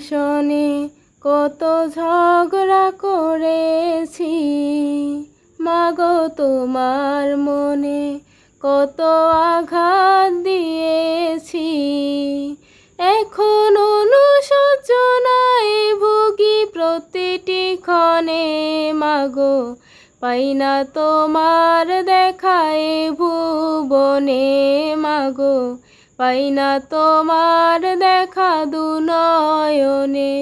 শনে, কত ঝগড়া করেছি। মাগো তোমার মনে কত আঘাত দিয়েছি। এখন অনুশোচনায় ভুগি প্রতিটি ক্ষণে, মাগো, পাই না তোমার দেখায় ভুবনে, মাগো। পাই না তোমার দেখা দুনয়নে,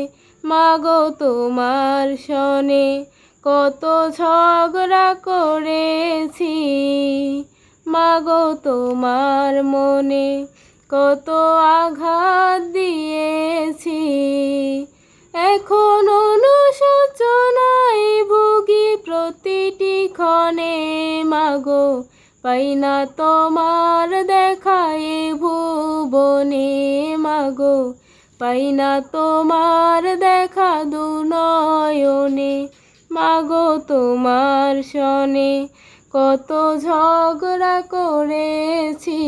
মাগো তোমার শনে কত ঝগড়া করেছি। মাগো তোমার মনে কত আঘাত দিয়েছি। এখন অনুশোচনায় ভুগি প্রতিটি ক্ষণে, মাগো পাই না তোমার দেখায় ভুবনে, মাগো। পাই না তোমার দেখা দুনয়নে, মাগো তোমার শনে। কত ঝগড়া করেছি।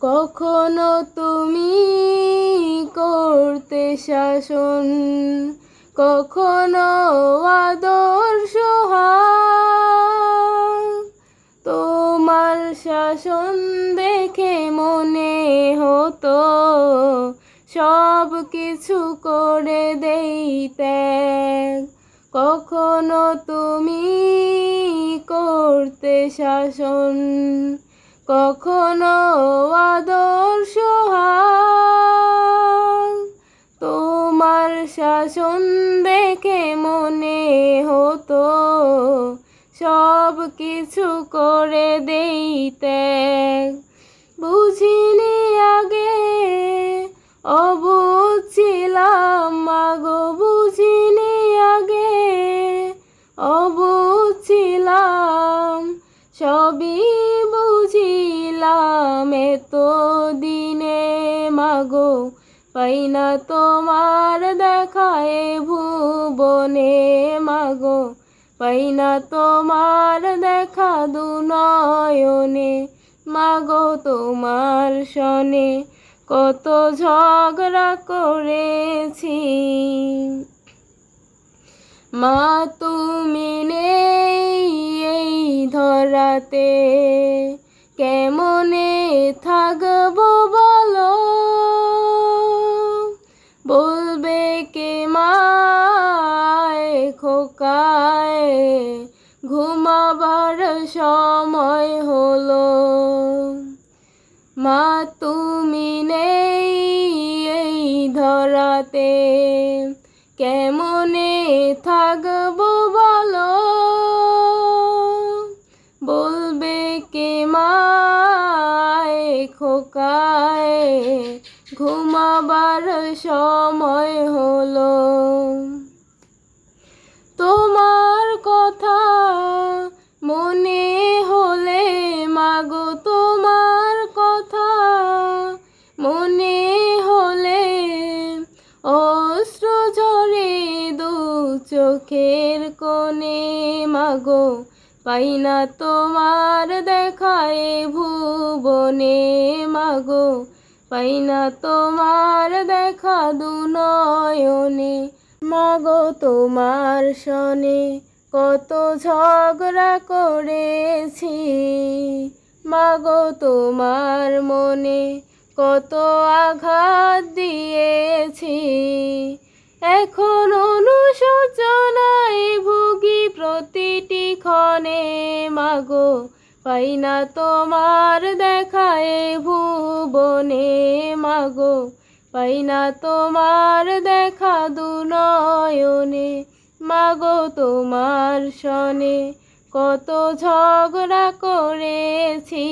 কখনো তুমি করতে শাসন, কখনো আদর্শ তোমার শাসন দেখে মনে হতো, সব কিছু করে দেই ত্যাগ কখনো তুমি করতে শাসন, কখনো আদর্শ তোমার শাসন দেখে মনে হতো সব কিছু করে দেই ত্যাগ বুঝিনি আগে অবুঝছিলাম মাগো বুঝিনি আগে অবুঝছিলাম সবই বুঝিলাম এত দিনে মাগো। পাই না তোমার দেখায় ভুবনে মাগো। পাই না তোমার দেখা দুনয়নে, মাগো তোমার শনে কত ঝগড়া করেছি। মা, তুমি নেই এই ধরাতে, কেমনে থাকব বলো? বলবে কে মা ঘুমাবার সময় হলো। মা, তুমি নেই এই ধরাতে। কেমনে থাকব বলো? বলবে কে মায় খোকায়। ঘুমাবার সময় হলো। তোমার অস্ত্র ঝরে দু চোখের কোণে, মাগো, পাই না তোমার দেখায় ভুবনে, মাগো, পাই না তোমার দেখা দু নয়নে। মাগো, তোমার শনে কত ঝগড়া করেছি। মাগো, তোমার মনে কত আঘাত দিয়েছি এখন অনুশোচনায় ভুগি প্রতিটি ক্ষণে, মাগো, পাই না তোমার দেখায় ভুবনে, মাগো, পাই না তোমার দেখা দুনয়নে, মাগো, তোমার শনে কত ঝগড়া করেছি।